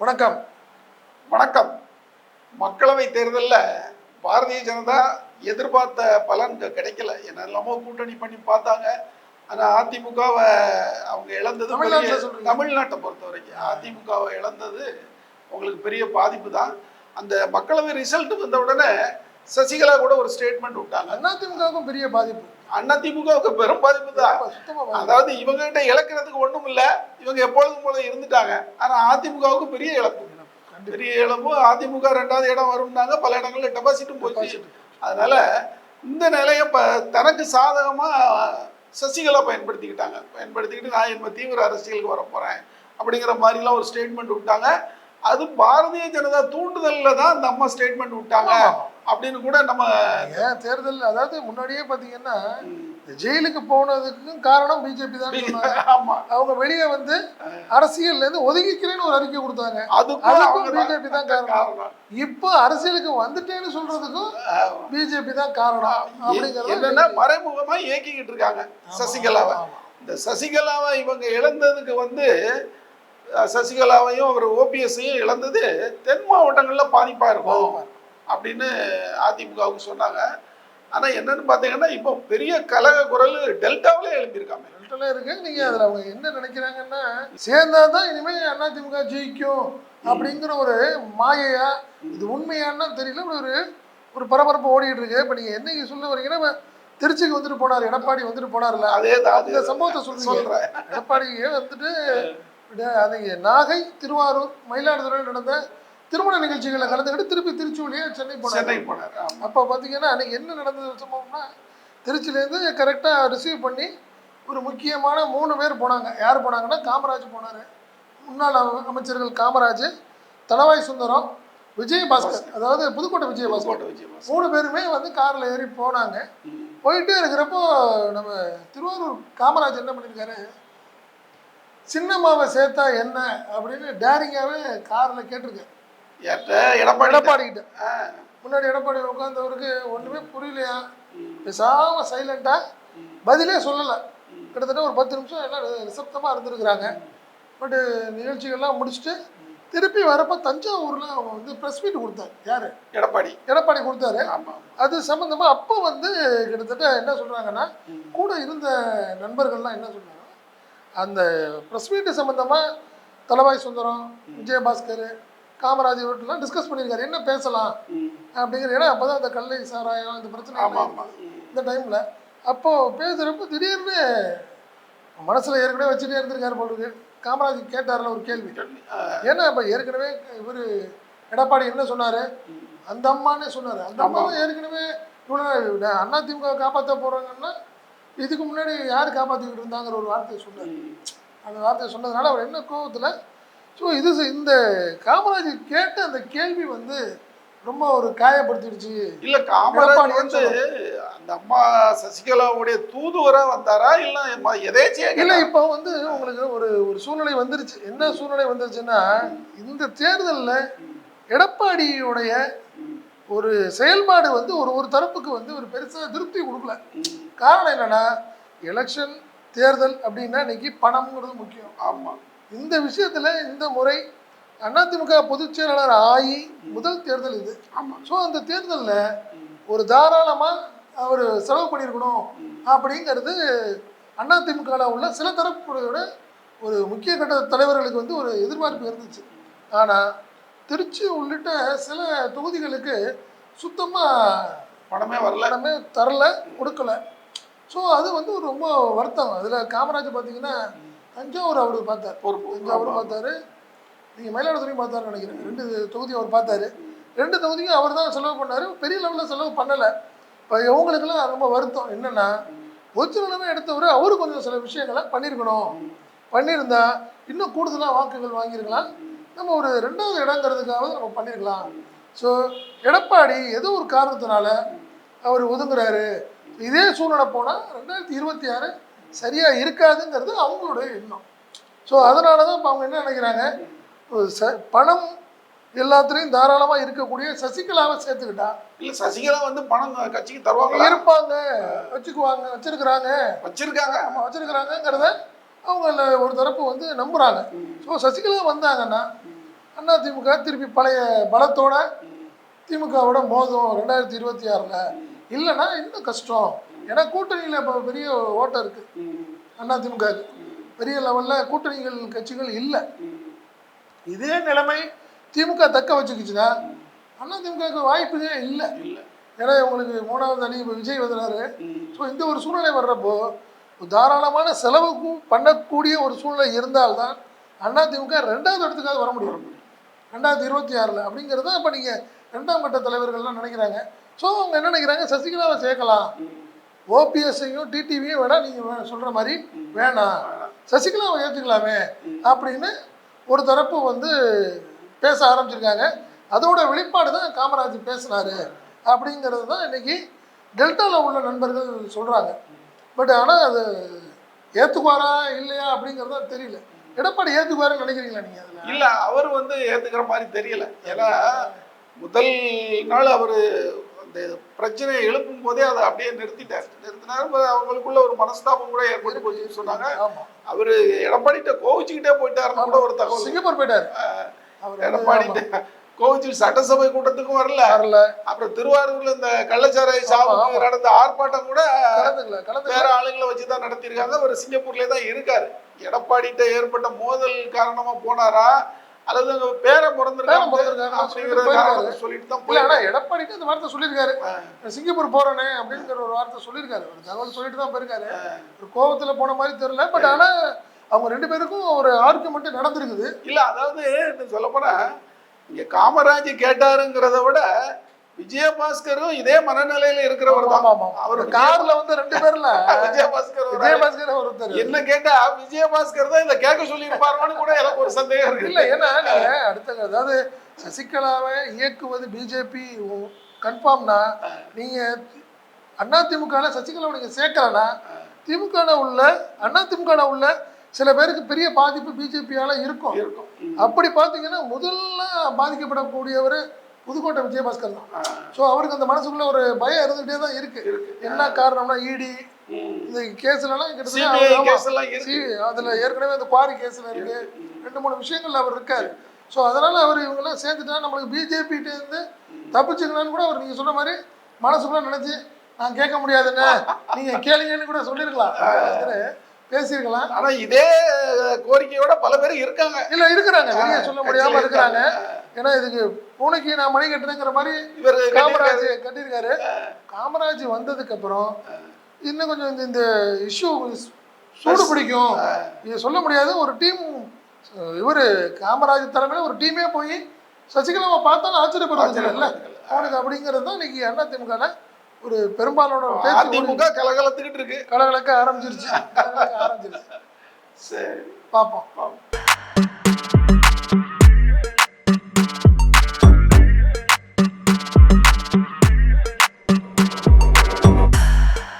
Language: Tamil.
வணக்கம். வணக்கம். மக்களவை தேர்தலில் பாரதிய ஜனதா எதிர்பார்த்த பலன் கிடைக்கல. என்னெல்லாமோ கூட்டணி பண்ணி பார்த்தாங்க. ஆனால் அதிமுகவை அவங்க இழந்தது? தமிழ்நாட்டை பொறுத்த வரைக்கும் அதிமுகவை இழந்தது உங்களுக்கு பெரிய பாதிப்பு தான் அந்த மக்களவை ரிசல்ட் வந்த உடனே சசிகலா கூட ஒரு ஸ்டேட்மெண்ட் விட்டாங்க. அதிமுகவுக்கும் பெரிய பாதிப்பு. அதிமுகவுக்கு பெரும் பாதிப்பு தான். அதாவது இவங்க கிட்ட இழக்கிறதுக்கு ஒண்ணும் இல்ல. இவங்க எப்பொழுதும் போல இருந்துட்டாங்க. ஆனா அதிமுகவுக்கு பெரிய இழப்பு. பெரிய இழப்பு. அதிமுக ரெண்டாவது இடம் வரும்னாங்க. பல இடங்கள்ல டெபாசிட்டும் போச்சு. அதனால இந்த நிலையை இப்ப தனக்கு சாதகமா சசிகலா பயன்படுத்திக்கிட்டாங்க. பயன்படுத்திக்கிட்டு நான் என்ன தீவிர அரசியலுக்கு வர போறேன் அப்படிங்கிற மாதிரிலாம் ஒரு ஸ்டேட்மெண்ட் விட்டாங்க. அது பாரதிய ஜனதா தூண்டுதல்ல தான் அந்த அம்மா ஸ்டேட்மெண்ட் விட்டாங்க. அப்படின்னு கூட நம்ம ஏன் தேர்தல் அதாவது முன்னாடியே பாத்தீங்கன்னா இந்த ஜெயிலுக்கு போனதுக்கும் காரணம் பிஜேபி தான் ஆமா. அவங்க வெளியே வந்து அரசியல்ல இருந்து ஒதுங்கிக்கிறேன்னு ஒரு அறிக்கை கொடுத்தாங்க. அதுக்கும் பிஜேபி தான் காரணம். இப்போ அரசியலுக்கு வந்துட்டேன்னு சொல்றதுக்கும் பிஜேபி தான் காரணம் அப்படிங்கறது என்னன்னா மறைமுகமா இயக்கிக்கிட்டு இருக்காங்க சசிகலாவை. இந்த சசிகலாவை இவங்க இழந்ததுக்கு வந்து சசிகலாவையும் அவர் ஓபிஎஸ்ஸையும் இழந்தது தென் மாவட்டங்கள்ல பாதிப்பா இருக்கும். அப்படின்னு அதிமுகவுக்கு சொன்னாங்க. ஆனா என்னன்னு பாத்தீங்கன்னா இப்போ பெரிய கலக குரல் டெல்டாவிலே எழுப்பியிருக்காங்க சொல்லிட்டுலாம் இருக்கு. நீங்க அதுல அவங்க என்ன நினைக்கிறாங்கன்னா சேர்ந்தாதான் இனிமே அதிமுக ஜெயிக்கும் அப்படிங்கிற ஒரு மாயையா இது உண்மையான்னு தெரியல. ஒரு ஒரு பரபரப்பு ஓடிட்டு இருக்கு. இப்ப நீங்க என்னைக்கு சொல்ல வரீங்கன்னா திருச்சிக்கு வந்துட்டு போனார் எடப்பாடி வந்துட்டு போனார்ல அதே தான் அந்த சம்பவத்தை சொல்றீங்க. சொல்றேன். எடப்பாடியே வந்துட்டு அது நாகை திருவாரூர் மயிலாடுதுறையில் நடந்த திருமண நிகழ்ச்சிகளில் கலந்துக்கிட்டு திருப்பி திருச்சி சென்னை போனார். சென்னை போனார். அப்போ பார்த்தீங்கன்னா அன்னைக்கு என்ன நடந்தது சம்பவம்னா திருச்சியிலேருந்து கரெக்டாக ரிசீவ் பண்ணி ஒரு முக்கியமான மூணு பேர் போனாங்க. யார் போனாங்கன்னா காமராஜ் போனார். முன்னாள் அம- அமைச்சர்கள் காமராஜ் தனவாய் சுந்தரம் விஜயபாஸ்கர் அதாவது புதுக்கோட்டை விஜயபாஸ்கர். மூணு பேருமே வந்து காரில் ஏறி போனாங்க. போயிட்டே இருக்கிறப்போ நம்ம திருவாரூர் காமராஜ் என்ன பண்ணியிருக்காரு சின்னம்மாவை சேர்த்தா என்ன அப்படின்னு டேரிங்காகவே காரில் கேட்டிருக்காரு. ஏற்ற எடப்பாடி எடப்பாடிக்கிட்ட. முன்னாடி எடப்பாடி உட்காந்தவருக்கு ஒன்றுமே புரியலையா? பேசாம சைலண்டா பதிலே சொல்லலை. கிட்டத்தட்ட ஒரு பத்து நிமிஷம் எல்லாம் நிசப்தமாக இருந்திருக்கிறாங்க. பட்டு நிகழ்ச்சிகள்லாம் முடிச்சுட்டு திருப்பி வரப்போ தஞ்சாவூரில் அவங்க வந்து ப்ரெஸ் மீட் கொடுத்தாரு. யார்? எடப்பாடி. எடப்பாடி கொடுத்தாரு. அது சம்மந்தமாக அப்போ வந்து கிட்டத்தட்ட என்ன சொல்கிறாங்கன்னா கூட இருந்த நண்பர்கள்லாம் என்ன சொல்றாங்க அந்த ப்ரெஸ் மீட்டு சம்மந்தமாக தலவாய் சுந்தரம் விஜயபாஸ்கர் காமராஜ் இவர்கிட்டலாம் டிஸ்கஸ் பண்ணியிருக்காரு. என்ன பேசலாம். அப்படிங்கிற ஏன்னா அப்போ தான் அந்த கல்லை சாராயம் இந்த பிரச்சனை இந்த டைமில் அப்போ பேசுகிறப்போ திடீர்னு மனசில் ஏற்கனவே வச்சுட்டே இருந்திருக்காரு போல காமராஜ் கேட்டார்ல ஒரு கேள்வி. ஏன்னா இப்போ ஏற்கனவே இவர் எடப்பாடி என்ன சொன்னார்? அந்த அம்மானே சொன்னார். அந்த அம்மாவும் ஏற்கனவே இவ்வளோ அதிமுக காப்பாற்ற போகிறாங்கன்னா இதுக்கு முன்னாடி யார் காப்பாற்றிக்கிட்டு இருந்தாங்கிற ஒரு வார்த்தையை சொன்னார். அந்த வார்த்தையை சொன்னதுனால அவர் என்ன கோபத்தில் ஸோ இது இந்த காமராஜ் கேட்ட அந்த கேள்வி வந்து ரொம்ப ஒரு காயப்படுத்திடுச்சு. இல்ல காமராஜ் எடப்பாடி வந்து அந்த அம்மா சசிகலாவுடைய தூதுவரா வந்தாரா? இல்ல எதேச்சியா இல்லை? இப்போ வந்து உங்களுக்கு ஒரு ஒரு சூழ்நிலை வந்துருச்சு. என்ன சூழ்நிலை வந்துருச்சுன்னா இந்த தேர்தலில் எடப்பாடியுடைய ஒரு செயல்பாடு வந்து ஒரு ஒரு தரப்புக்கு வந்து ஒரு பெருசாக திருப்தி கொடுக்கல. காரணம் என்னன்னா எலெக்ஷன் தேர்தல் அப்படின்னா இன்னைக்கு பணம்ங்கிறது முக்கியம். ஆமா. இந்த விஷயத்துல இந்த முறை அதிமுக பொதுச் செயலாளர் ஆகி முதல் தேர்தல் இது. ஸோ அந்த தேர்தலில் ஒரு தாராளமாக அவர் செலவு பண்ணியிருக்கணும் அப்படிங்கிறது அதிமுகவில் உள்ள சில தரப்புடைய ஒரு முக்கிய கட்ட தலைவர்களுக்கு வந்து ஒரு எதிர்பார்ப்பு இருந்துச்சு. ஆனால் திருச்சி உள்ளிட்ட சில தொகுதிகளுக்கு சுத்தமாக பணமே வரல. பணமே தரல கொடுக்கல. ஸோ அது வந்து ரொம்ப வருத்தம். அதில் காமராஜ் பார்த்தீங்கன்னா தஞ்சாவூர் அவர் பார்த்தார். பொறுப்பு தஞ்சாவூர் பார்த்தாரு. நீங்கள் மயிலாடுதுறையும் பார்த்தாருன்னு நினைக்கிறேன். ரெண்டு தொகுதி அவர் பார்த்தாரு. ரெண்டு தொகுதியும் அவர் தான் செலவு பண்ணார். பெரிய லெவலில் செலவு பண்ணலை. இப்போ இவங்களுக்கெல்லாம் ரொம்ப வருத்தம். என்னென்னா பொதுச்செயலாளராக எடுத்தவர் அவரு கொஞ்சம் சில விஷயங்களை பண்ணியிருக்கணும் பண்ணியிருந்தா இன்னும் கூடுதலாக வாக்குகள் வாங்கியிருக்கலாம். நம்ம ஒரு ரெண்டாவது இடங்கிறதுக்காவது நம்ம பண்ணியிருக்கலாம் ஸோ எடப்பாடி ஏதோ ஒரு காரணத்தினால அவர் ஒதுங்குறாரு. இதே சூழ்நிலை போனால் ரெண்டாயிரத்தி இருபத்தி ஆறு சரியாக இருக்காதுங்கிறது அவங்களுடைய எண்ணம். ஸோ அதனால தான் இப்போ அவங்க என்ன நினைக்கிறாங்க? ச பணம் எல்லாத்துலேயும் தாராளமாக இருக்கக்கூடிய சசிகலாவை சேர்த்துக்கிட்டா. இல்ல சசிகலா வந்து பணம் கட்சிக்கு தருவாங்களா? இருப்பாங்க. வச்சுக்குவாங்க வச்சிருக்கிறாங்க. வச்சிருக்காங்க. நம்ம வச்சிருக்கிறாங்கிறத அவங்க அதுல ஒரு தரப்பு வந்து நம்புறாங்க. ஸோ சசிகலா வந்தாங்கன்னா அண்ணா திமுக திருப்பி பழைய பலத்தோட திமுகவோட மோதும் ரெண்டாயிரத்தி இருபத்தி ஆறில். இல்லைன்னா இன்னும் கஷ்டம். ஏன்னா கூட்டணியில் இப்போ பெரிய ஓட்டம் இருக்குது அண்ணா திமுக பெரிய லெவலில் கூட்டணிகள் கட்சிகள் இல்லை. இதே நிலைமை திமுக தக்க வச்சுக்கிச்சுன்னா அண்ணா திமுகவுக்கு வாய்ப்புவே இல்லை. இல்லை. ஏன்னா உங்களுக்கு மூணாவது அணி இப்போ விஜய் வந்துறாரு. ஸோ இந்த ஒரு சூழ்நிலை வர்றப்போ தாராளமான செலவுக்கும் பண்ணக்கூடிய ஒரு சூழ்நிலை இருந்தால்தான் அண்ணா திமுக ரெண்டாவது இடத்துக்காக வர முடியும். ரெண்டாயிரத்தி இருபத்தி ஆறில் அப்படிங்கிறது தான் இப்போ நீங்கள் ரெண்டாம் கட்ட தலைவர்கள்லாம் நினைக்கிறாங்க. ஸோ அவங்க என்ன நினைக்கிறாங்க? சசிகலாவை சேர்க்கலாம். ஓபிஎஸ்ஸையும் டிடிவியும் வேணா நீங்கள் சொல்கிற மாதிரி வேணாம். சசிகலாவை ஏற்றுக்கலாமே அப்படின்னு ஒரு தரப்பு வந்து பேச ஆரம்பிச்சிருக்காங்க. அதோட வெளிப்பாடு தான் காமராஜ் பேசுனாரு அப்படிங்கிறது தான் இன்னைக்கு டெல்டாவில் உள்ள நண்பர்கள் சொல்கிறாங்க பட் ஆனால் அது ஏற்றுக்குவாரா இல்லையா அப்படிங்கிறது தெரியல. எடப்பாடி ஏற்றுக்குவாருன்னு நினைக்கிறீங்களா நீங்கள் அதில்? இல்லை அவர் வந்து ஏற்றுக்கிற மாதிரி தெரியல. ஏன்னா முதல் நாள் அவர் அந்த பிரச்சனையை எழுப்பும் போதே அதை அப்படியே நிறுத்திட்டார். நிறுத்தினாரு அவங்களுக்குள்ள ஒரு மனஸ்தாபம் கூட ஏற்பட்டு போச்சுன்னு சொன்னாங்க. அவரு எடப்பாடிட்ட கோவிச்சுக்கிட்டே போயிட்டாருன்னு கூட ஒரு தகவல். சிங்கப்பூர் போயிட்டாரு. எடப்பாடிட்ட கோவிச்சு சட்டசபை கூட்டத்துக்கும் வரல. வரல. அப்புறம் திருவாரூர்ல இந்த கள்ளச்சாராய சாவுக்கு நடந்த ஆர்ப்பாட்டம் கூட வேற ஆளுங்களை வச்சுதான் நடத்தியிருக்காங்க. அவர் சிங்கப்பூர்லயே தான் இருக்காரு. எடப்பாடிட்ட ஏற்பட்ட மோதல் காரணமா போனாரா? அல்லது அங்க பேர பிறந்திருக்காங்க பிறந்திருக்காங்க, அப்படிங்கிற சொல்லிட்டு தான் இல்ல ஆனா போயிருக்காரு. எடப்பாடிக்கு அந்த வார்த்தை சொல்லியிருக்காரு. சிங்கப்பூர் போறேனே அப்படிங்கிற ஒரு வார்த்தை சொல்லியிருக்காரு. ஒரு தகவல் சொல்லிட்டு தான் போயிருக்காரு. ஒரு கோவத்துல போன மாதிரி தெரியல. பட் ஆனா அவங்க ரெண்டு பேருக்கும் ஒரு ஆர்குமெண்ட் நடந்திருக்குது. இல்ல அதாவது சொல்ல போனா இங்க காமராஜ் கேட்டாருங்கிறத விட விஜயபாஸ்கரும் இதே மனநிலையில இருக்கிறவர் தான். அவர் கார்ல வந்து ரெண்டு பேர்ல விஜயபாஸ்கர். விஜயபாஸ்கர் ஒருத்தர் என்ன கேட்டா விஜயபாஸ்கர் தான் இதை கேட்க சொல்லி இருப்பாரோன்னு கூட எனக்கு ஒரு சந்தேகம் இருக்கு. இல்ல ஏன்னா அடுத்த அதாவது சசிகலாவை இயக்குவது பிஜேபி கன்ஃபார்ம்னா நீங்க அண்ணா திமுக சசிகலாவை நீங்க சேர்க்கலன்னா திமுக உள்ள அண்ணா திமுக உள்ள சில பேருக்கு பெரிய பாதிப்பு பிஜேபியால இருக்கும். அப்படி பார்த்தீங்கன்னா முதல்ல பாதிக்கப்படக்கூடியவர் புதுக்கோட்டை விஜயபாஸ்கர் தான். ஸோ அவருக்கு அந்த மனசுக்குள்ள ஒரு பயம் இருந்துகிட்டே தான் இருக்கு. என்ன காரணம்னா இடி ம். இந்த கேஸ்லலாம் கிட்டத்தட்ட அதுல ஏற்கனவே அந்த குவாரி கேஸ்ல இருக்கு. ரெண்டு மூணு விஷயங்கள்ல அவர் இருக்காரு. ஸோ அதனால அவர் இவங்கெல்லாம் சேர்த்துட்டா நம்மளுக்கு பிஜேபிகிட்ட இருந்து தப்பிச்சுக்கலாம்னு கூட அவர் நீங்க சொன்ன மாதிரி மனசுக்குள்ள நினைச்சு நான் கேட்க முடியாதுன்னு நீங்க கேளுங்கன்னு கூட சொல்லியிருக்கலாம் பேசியிருக்கலாம் ஆனா இதே கோரிக்கையோட பல பேர் இருக்காங்க. இல்ல இருக்கிறாங்க. வெளியே சொல்ல முடியாம இருக்கிறாங்க. ஏன்னா இதுக்கு பூனைக்கு நான் மணி கட்டுறேங்கிற மாதிரி இவர் காமராஜ் கட்டியிருக்காரு. காமராஜ் வந்ததுக்கு அப்புறம் இன்னும் கொஞ்சம் இந்த இந்த இஷ்யூ சூடு பிடிக்கும். இது சொல்ல முடியாது. ஒரு டீம் இவர் காமராஜ் தலைமையில ஒரு டீமே போய் சசிகலாவை பார்த்தாலும் ஆச்சரியப்படுறது இல்லை அவனுக்கு அப்படிங்கிறது தான் இன்னைக்கு அண்ணா திமுக ஒரு பெரும்பாலான அதிமுக கலகலத்துக்கிட்டு இருக்கு. கலகலக்க ஆரம்பிச்சிருச்சு. ஆரம்பிச்சிருச்சு. சரி. பார்ப்போம். பாப்போம்.